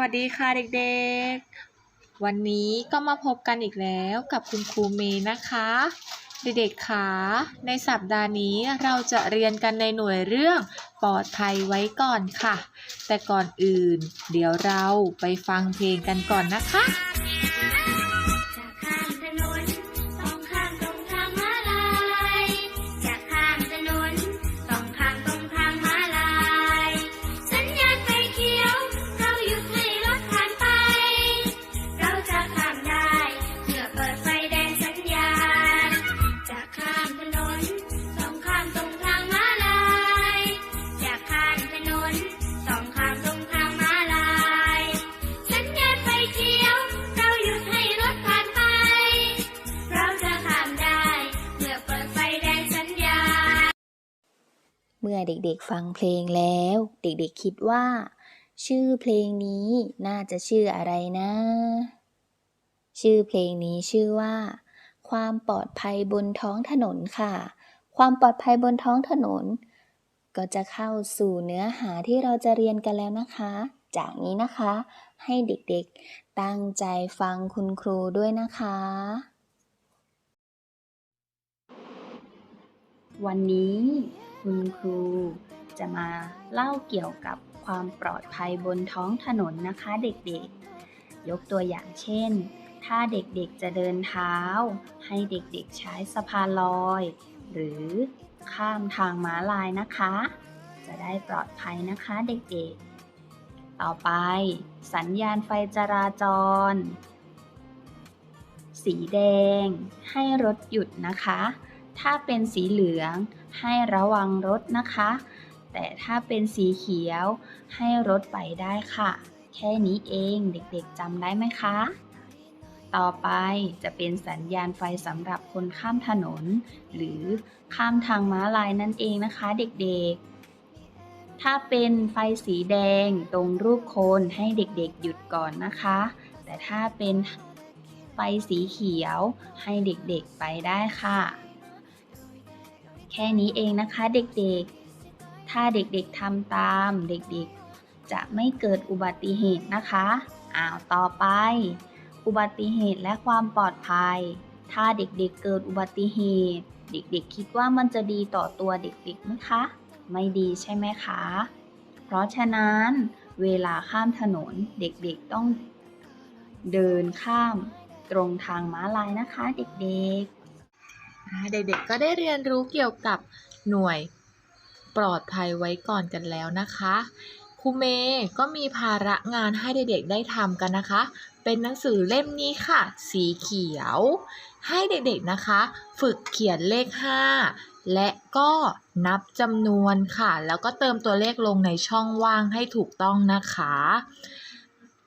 วัสดีค่ะเด็กๆ วันนี้ก็มาพบกันอีกแล้วกับคุณครูเมย์นะคะ เด็กๆคะในสัปดาห์นี้เราจะเรียนกันในหน่วยเรื่องปลอดภัยไว้ก่อนค่ะ แต่ก่อนอื่น เดี๋ยวเราไปฟังเพลงกันก่อนนะคะ มื่อเด็กๆฟังเพลงแล้ว เด็กๆคิดว่า ชื่อเพลงนี้น่าจะชื่ออะไรนะ ชื่อเพลงนี้ชื่อว่า ความปลอดภัยบนท้องถนนค่ะ ความปลอดภัยบนท้องถนน ก็จะเข้าสู่เนื้อหาที่เราจะเรียนกันแล้วนะคะ จากนี้นะคะ ให้เด็กๆตั้งใจฟังคุณครูด้วยนะคะวันนี้ คุณครู จะมาเล่าเกี่ยวกับความปลอดภัยบนท้องถนนนะคะเด็กๆ ยกตัวอย่างเช่น ถ้าเด็กๆจะเดินเท้า ให้เด็กๆใช้สะพานลอย หรือข้ามทางม้าลายนะคะ จะได้ปลอดภัยนะคะเด็กๆ ต่อไป สัญญาณไฟจราจร สีแดง ให้รถหยุดนะคะ ถ้าเป็นสีเหลืองให้ระวังรถนะคะ แต่ถ้าเป็นสีเขียวให้รถไปได้ค่ะ แค่นี้เองเด็กๆจำได้ไหมคะ ต่อไปจะเป็นสัญญาณไฟสำหรับคนข้ามถนน หรือข้ามทางม้าลายนั่นเองนะคะเด็กๆ ถ้าเป็นไฟสีแดงตรงรูปโคนให้เด็กๆหยุดก่อนนะคะ แต่ถ้าเป็นไฟสีเขียวให้เด็กๆไปได้ค่ะ แค่นี้เองนะคะเด็กๆ ถ้าเด็กๆทำตามเด็กๆ จะไม่เกิดอุบัติเหตุนะคะอ้าวต่อไป อุบัติเหตุและความปลอดภัย ถ้าเด็กๆเกิดอุบัติเหตุ เด็กๆ คิดว่ามันจะดีต่อตัวเด็กๆไหมคะ ไม่ดีใช่ไหมคะ เพราะฉะนั้นเวลาข้ามถนนเด็กๆต้องเดินข้ามตรงทางม้าลายนะคะเด็กๆ เด็กๆก็ได้เรียนรู้เกี่ยวกับหน่วยปลอดภัยไว้ก่อนกันแล้วนะคะครูเมย์ก็มีภาระงานให้เด็กๆได้ทำกันนะคะ เป็นหนังสือเล่มนี้ค่ะ สีเขียว ให้เด็กๆนะคะ ฝึกเขียนเลข 5 และก็นับจำนวนค่ะ แล้วก็เติมตัวเลขลงในช่องว่างให้ถูกต้องนะคะ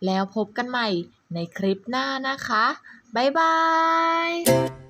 แล้วพบกันใหม่ในคลิปหน้านะคะ บ๊ายบาย